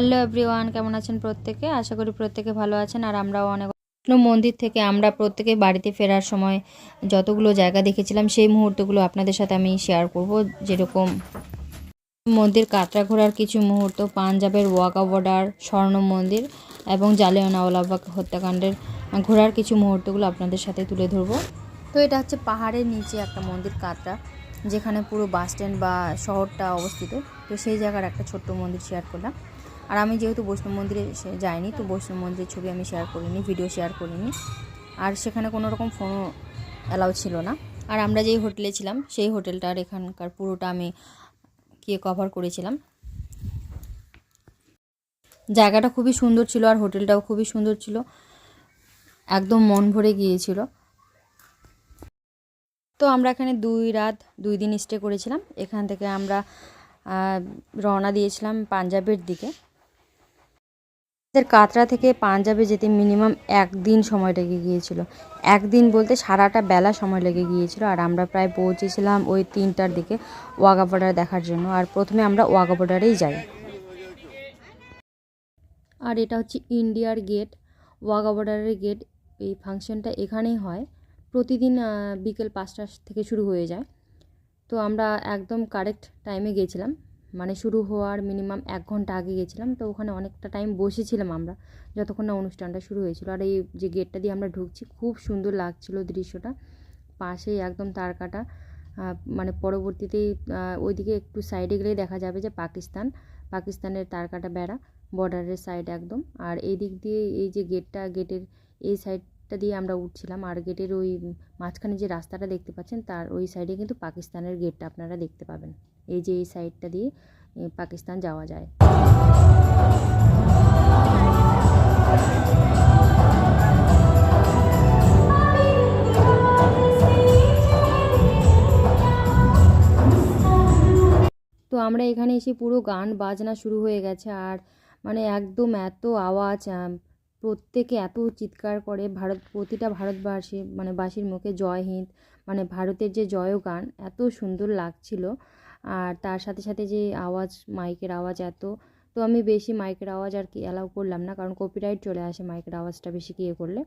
Hello everyone, কেমন আছেন প্রত্যেকে? আশা করি প্রত্যেকে ভালো আছেন আর আমরাও অনেক মন্দির থেকে আমরা প্রত্যেকে বাড়িতে ফেরার সময় যতগুলো জায়গা দেখেছিলাম, সেই মুহূর্তগুলো আপনাদের সাথে আমি শেয়ার করব। যেরকম মন্দির কাটরা ঘোরার কিছু মুহূর্ত, পাঞ্জাবের ওয়াকা বর্ডার, স্বর্ণ মন্দির এবং জালিয়ানাওয়ালাবাগ হত্যাকাণ্ডের ঘোরার কিছু মুহূর্তগুলো আপনাদের সাথে তুলে ধরবো। তো এটা হচ্ছে পাহাড়ের নিচে একটা মন্দির কাটরা যেখানে পুরো বাস স্ট্যান্ড বা শহরটা অবস্থিত। তো সেই জায়গার একটা ছোট্ট মন্দির শেয়ার করলাম। আর আমি যেহেতু বৈষ্ণব মন্দিরে যাইনি, তো বৈষ্ণব মন্দিরের ছবি আমি শেয়ার করিনি ভিডিও শেয়ার করিনি। আর সেখানে কোনো রকম ফোনও অ্যালাউ ছিল না। আর আমরা যেই হোটেলে ছিলাম, সেই হোটেলটার এখানকার পুরোটা আমি গিয়ে কভার করেছিলাম। জায়গাটা খুবই সুন্দর ছিল আর হোটেলটাও খুবই সুন্দর ছিল। একদম মন ভরে গিয়েছিল। তো আমরা এখানে দুই রাত, দুই দিন স্টে করেছিলাম। এখান থেকে আমরা রওনা দিয়েছিলাম পাঞ্জাবের দিকে। আমাদের কাতরা থেকে পাঞ্জাবে যেতে মিনিমাম একদিন সময় লেগে গিয়েছিল। একদিন বলতে সারাটা বেলা সময় লেগে গিয়েছিল আর আমরা প্রায় পৌঁছেছিলাম ওই তিনটার দিকে ওয়াগা বর্ডার দেখার জন্য আর প্রথমে আমরা ওয়াগা বর্ডারেই যাই। আর এটা হচ্ছে ইন্ডিয়ার গেট ওয়াগা বর্ডারের গেট এই ফাংশনটা এখানেই হয়। প্রতিদিন বিকেল পাঁচটা থেকে শুরু হয়ে যায়। তো আমরা একদম কারেক্ট টাইমে গিয়েছিলাম। মানে শুরু হওয়ার মিনিমাম এক ঘণ্টা আগে গেছিলাম, তো ওখানে অনেকটা টাইম বসেছিলাম আমরা, যতক্ষণ না অনুষ্ঠানটা শুরু হয়েছিল। আর এই যে গেটটা দিয়ে আমরা ঢুকছি, খুব সুন্দর লাগছিল দৃশ্যটা। পাশেই একদম তার কাটা মানে পরবর্তীতেই ওইদিকে একটু সাইডে গেলেই দেখা যাবে যে পাকিস্তান, পাকিস্তানের তার কাটা বেড়া বর্ডারের সাইড একদম। আর এই দিক দিয়ে এই যে গেটটা গেটের এই সাইডটা দিয়ে আমরা উঠছিলাম। আর গেটের ওই মাঝখানে যে রাস্তাটা দেখতে পাচ্ছেন, তার ওই সাইডে কিন্তু পাকিস্তানের গেটটা আপনারা দেখতে পাবেন। এই যে এই সাইডটা দিয়ে পাকিস্তান যাওয়া যায়। তো আমরা এখানে এসে পুরো গান বাজনা শুরু হয়ে গেছে। আর মানে একদম এত আওয়াজ প্রত্যেকে এত চিৎকার করে, ভারত, প্রতিটা ভারতবাসী মানে বাসীর মুখে জয় হিন্দ মানে ভারতের যে জয় গান, এত সুন্দর লাগছিল। আর তার সাথে সাথে যে আওয়াজ, মাইকের আওয়াজ এত, তো আমি বেশি মাইকের আওয়াজ আর কি অ্যালাউ করলাম না, কারণ কপিরাইট চলে আসে মাইকের আওয়াজটা বেশি ইয়ে করলে।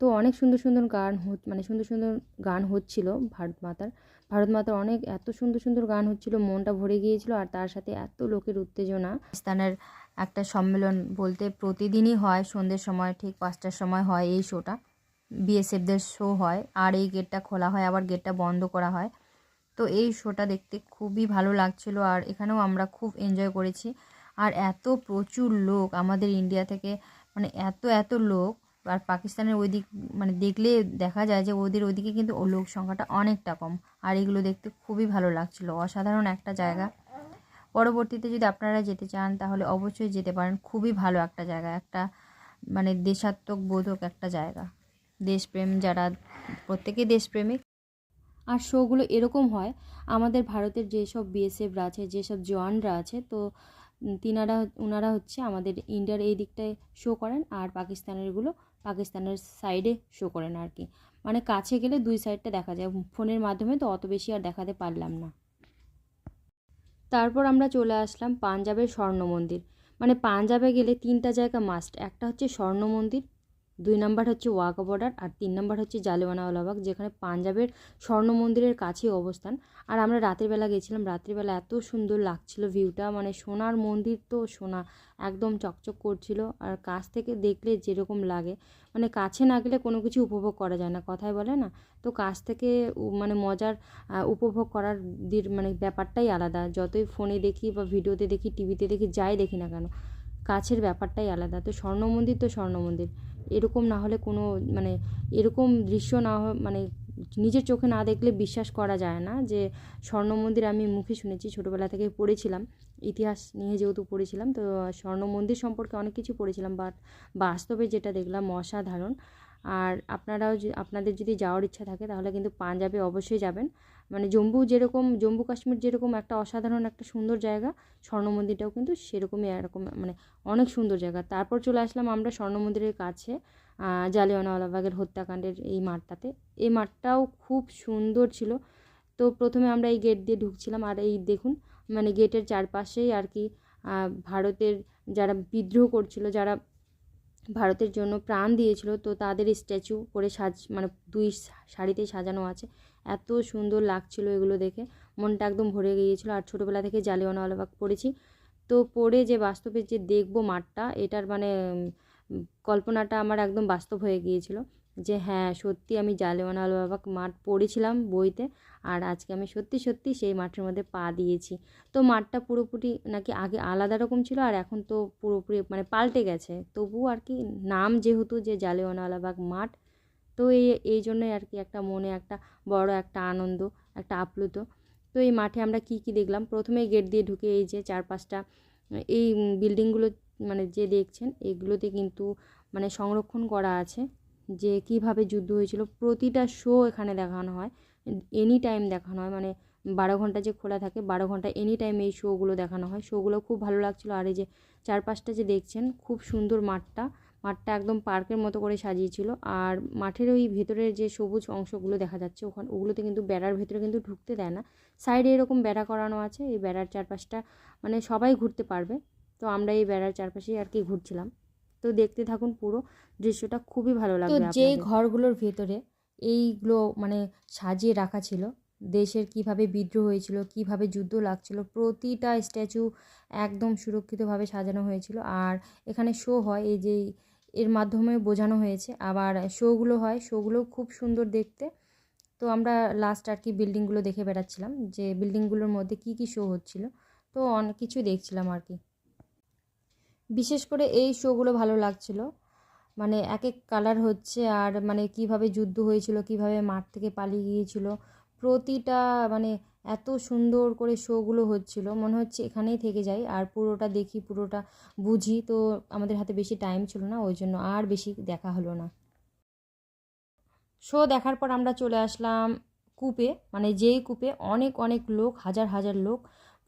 তো অনেক সুন্দর সুন্দর গান মানে সুন্দর সুন্দর গান হচ্ছিল ভারত মাতার। ভারত মাতার অনেক এত সুন্দর সুন্দর গান হচ্ছিল, মনটা ভরে গিয়েছিল, আর তার সাথে এত লোকের উত্তেজনা। পাকিস্তানের একটা সম্মেলন বলতে প্রতিদিনই হয়, সন্ধ্যের সময়, ঠিক পাঁচটার সময় হয় এই শোটা। বিএসএফদের শো হয়, আর এই গেটটা খোলা হয়, আবার গেটটা বন্ধ করা হয়। তো এই শোটা দেখতে খুবই ভালো লাগছিল, আর এখানেও আমরা খুব এনজয় করেছি। আর এত প্রচুর লোক আমাদের ইন্ডিয়া থেকে মানে এত এত লোক, আর পাকিস্তানের ওই দিক মানে দেখলে দেখা যায় যে ওদের ওইদিকে কিন্তু লোক সংখ্যাটা অনেকটা কম। আর এগুলো দেখতে খুবই ভালো লাগছিল। অসাধারণ একটা জায়গা। পরবর্তীতে যদি আপনারা যেতে চান, তাহলে অবশ্যই যেতে পারেন। খুবই ভালো একটা জায়গা, একটা মানে দেশাত্মক বোধক একটা জায়গা। দেশপ্রেম যারা, প্রত্যেকেই দেশপ্রেমিক। আর শোগুলো এরকম হয়, আমাদের ভারতের যেসব বিএসএফরা আছে, যেসব জওয়ানরা আছে, তো তিনারা ওনারা হচ্ছে আমাদের ইন্ডিয়ার এই দিকটায় শো করেন আর পাকিস্তানেরগুলো পাকিস্তানের সাইডে শো করেন আর কি। মানে কাছে গেলে দুই সাইডটা দেখা যায়, ফোনের মাধ্যমে তো অত বেশি আর দেখাতে পারলাম না। তারপর আমরা চলে আসলাম পাঞ্জাবের স্বর্ণ মন্দির। মানে পাঞ্জাবে গেলে তিনটা জায়গা মাস্ট একটা হচ্ছে স্বর্ণ মন্দির দুই নাম্বার হচ্ছে ওয়াঘা বর্ডার আর তিন নাম্বার হচ্ছে জালিয়ানওয়ালাবাগ যেখানে পাঞ্জাবের স্বর্ণ মন্দিরের কাছেই অবস্থান। আর আমরা রাতের বেলা গেছিলাম রাত্রিবেলা এত সুন্দর লাগছিল ভিউটা মানে সোনার মন্দির তো সোনা, একদম চকচক করছিল। আর কাছ থেকে দেখলে যেরকম লাগে মানে কাছে না গেলে কোনো কিছু উপভোগ করা যায় না কথায় বলে না। তো কাছ থেকে মানে মজার উপভোগ করার মানে ব্যাপারটাই আলাদা। যতই ফোনে দেখি বা ভিডিওতে দেখি, টিভিতে দেখি, যাই দেখি না কেন কাছের ব্যাপারটাই আলাদা। তো স্বর্ণ মন্দির তো স্বর্ণ মন্দির। এরকম না হলে কোনো মানে এরকম দৃশ্য না মানে নিজের চোখে না দেখলে বিশ্বাস করা যায় না যে স্বর্ণ মন্দির আমি মুখে শুনেছি, ছোটোবেলা থেকে পড়েছিলাম। ইতিহাস নিয়ে যেহেতু পড়েছিলাম, তো স্বর্ণ মন্দির সম্পর্কে অনেক কিছু পড়েছিলাম, বাট বাস্তবে যেটা দেখলাম অসাধারণ। আর আপনারাও আপনাদের যদি যাওয়ার ইচ্ছা থাকে তাহলে কিন্তু পাঞ্জাবে অবশ্যই যাবেন। মানে জম্মু যেরকম, জম্মু কাশ্মীর যেরকম একটা অসাধারণ একটা সুন্দর জায়গা, স্বর্ণ মন্দিরটাও কিন্তু সেরকমই এরকম মানে অনেক সুন্দর জায়গা। তারপর চলে আসলাম আমরা স্বর্ণ মন্দিরের কাছে জালিয়ানওয়ালাবাগের হত্যাকাণ্ডের এই মাঠটাতে। এই মাঠটাও খুব সুন্দর ছিল। তো প্রথমে আমরা এই গেট দিয়ে ঢুকছিলাম আর এই দেখুন মানে গেটের চারপাশেই আর কি ভারতের যারা বিদ্রোহ করছিল, যারা ভারতের জন্য প্রাণ দিয়েছিল। তো তাদের স্ট্যাচু করে সাজ মানে দুই শাড়িতে সাজানো আছে। এত সুন্দর লাগছিল এগুলো দেখে। মনটা একদম ভরে গিয়েছিল। আর ছোটোবেলা থেকে জালিওয়ানওয়ালাবাগ পড়েছি। তো পড়ে যে বাস্তবে যে দেখব মাঠটা, এটার মানে কল্পনাটা আমার একদম বাস্তব হয়ে গিয়েছিল। যে হ্যাঁ সত্যি আমি জালিয়ানওয়ালাবাগ মাঠ পড়েছিলাম বইতে আর আজকে আমি সত্যি সত্যি সেই মাঠের মধ্যে পা দিয়েছি। তো মাঠটা পুরোপুরি নাকি আগে আলাদা রকম ছিল আর এখন তো পুরোপুরি মানে পাল্টে গেছে। তবু আর কি নাম যেহেতু যে জালিয়ানওয়ালাবাগ মাঠ, তো এই এই জন্যই আর কি একটা মনে, একটা বড় একটা আনন্দ, একটা আপ্লুত। তো এই মাঠে আমরা কি কি দেখলাম? প্রথমেই গেট দিয়ে ঢুকে এই যে চার পাঁচটা এই বিল্ডিংগুলো মানে যে দেখছেন, এগুলোতে কিন্তু মানে সংরক্ষণ করা আছে। যে কীভাবে যুদ্ধ হয়েছিল, প্রতিটা শো এখানে দেখানো হয় এনি টাইম দেখানো হয় মানে বারো ঘণ্টা যে খোলা থাকে, বারো ঘণ্টা এনি টাইম এই শোগুলো দেখানো হয়। শোগুলো খুব ভালো লাগছিল, আর এই যে চারপাশটা যে দেখছেন, খুব সুন্দর মাঠটা মাঠটা একদম পার্কের মতো করে সাজিয়েছিল, আর মাঠের ওই ভেতরের যে সবুজ অংশগুলো দেখা যাচ্ছে, ওখানে, ওগুলোতে কিন্তু বেড়ার ভেতরে কিন্তু ঢুকতে দেয় না। সাইডে এরকম বেড়া করানো আছে, এই বেড়ার চারপাশটা মানে সবাই ঘুরতে পারবে, তো আমরা এই বেড়ার চারপাশেই আর কি ঘুরছিলাম। তো দেখতে থাকুন পুরো দৃশ্যটা খুবই ভালো তো লাগবে যে ঘরগুলোর ভেতরে এইগুলো মানে সাজিয়ে রাখা ছিল দেশের কীভাবে বিদ্রোহ হয়েছিল কীভাবে যুদ্ধ লাগছিল প্রতিটা স্ট্যাচু একদম সুরক্ষিতভাবে সাজানো হয়েছিল। আর এখানে শো হয় এই যে এর মাধ্যমে বোঝানো হয়েছে আবার শোগুলো হয় শোগুলো খুব সুন্দর দেখতে। তো আমরা লাস্ট আর কি বিল্ডিংগুলো দেখে বেড়াচ্ছিলাম যে বিল্ডিংগুলোর মধ্যে কি কি শো হচ্ছিল তো অনেক কিছু দেখছিলাম আর কি। বিশেষ করে এই শোগুলো ভালো লাগছিল। মানে এক এক কালার হচ্ছে আর মানে কীভাবে যুদ্ধ হয়েছিল, কীভাবে মাঠ থেকে পালিয়ে গিয়েছিল, প্রতিটা মানে এত সুন্দর করে শোগুলো হচ্ছিল। মনে হচ্ছে এখানেই থেকে যাই আর পুরোটা দেখি, পুরোটা বুঝি। তো আমাদের হাতে বেশি টাইম ছিল না, ওই জন্য আর বেশি দেখা হলো না। শো দেখার পর আমরা চলে আসলাম কূপে। মানে যেই কূপে অনেক অনেক লোক, হাজার হাজার লোক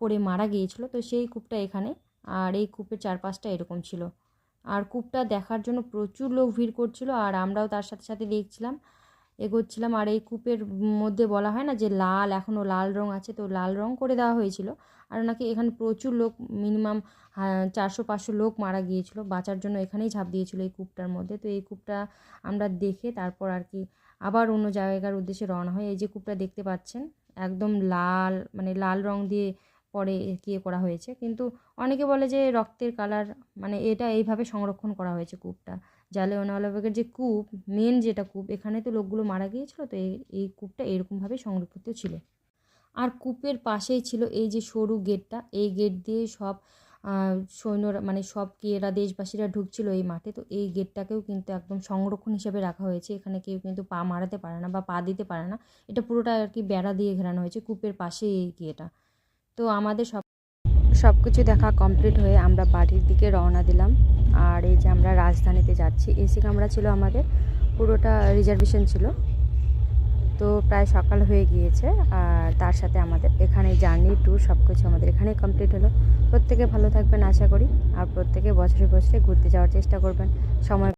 পড়ে মারা গিয়েছিল। তো সেই কূপটা এখানে। আর এই কূপের চারপাশটা এরকম ছিল। আর কূপটা দেখার জন্য প্রচুর লোক ভিড় করছিল আর আমরাও তার সাথে সাথে দেখছিলাম, এগোচ্ছিলাম। আর এই কূপের মধ্যে বলা হয় না যে লাল এখনও লাল রং আছে তো লাল রং করে দেওয়া হয়েছিল। আর নাকি এখানে প্রচুর লোক, মিনিমাম চারশো, পাঁচশো লোক মারা গিয়েছিল। বাঁচার জন্য এখানেই ঝাঁপ দিয়েছিল এই কূপটার মধ্যে। তো এই কূপটা আমরা দেখে তারপর আর কি আবার অন্য জায়গার উদ্দেশ্যে রওনা হয় এই যে কূপটা দেখতে পাচ্ছেন, একদম লাল মানে লাল রং দিয়ে পরে ইয়ে করা হয়েছে। কিন্তু অনেকে বলে যে রক্তের কালার মানে এটা এইভাবে সংরক্ষণ করা হয়েছে কূপটা। জালিয়ানওয়ালাবাগের যে কূপ মেন যেটা কূপ, এখানে তো লোকগুলো মারা গিয়েছিল, তো এই এই কূপটা এরকমভাবে সংরক্ষিত ছিল। আর কূপের পাশেই ছিল এই যে সরু গেটটা, এই গেট দিয়ে সব সৈন্যরা মানে সব কি এরা দেশবাসীরা ঢুকছিল এই মাঠে। তো এই গেটটাকেও কিন্তু একদম সংরক্ষণ হিসেবে রাখা হয়েছে। এখানে কেউ কিন্তু পা মারাতে পারে না বা পা দিতে পারে না। এটা পুরোটা আর কি বেড়া দিয়ে ঘেরানো হয়েছে কূপের পাশে এই গেটা তো আমাদের সব সব কিছু দেখা কমপ্লিট হয়ে আমরা বাড়ির দিকে রওনা দিলাম। আর এই যে আমরা রাজধানীতে যাচ্ছি এসি কামরা ছিল আমাদের, পুরোটা রিজার্ভেশন ছিল। তো প্রায় সকাল হয়ে গিয়েছে আর তার সাথে আমাদের এখানে জার্নি ট্যুর সব কিছু আমাদের এখানেই কমপ্লিট হলো। প্রত্যেকে ভালো থাকবেন আশা করি, আর প্রত্যেকে বছরে বছরে ঘুরতে যাওয়ার চেষ্টা করবেন। সময়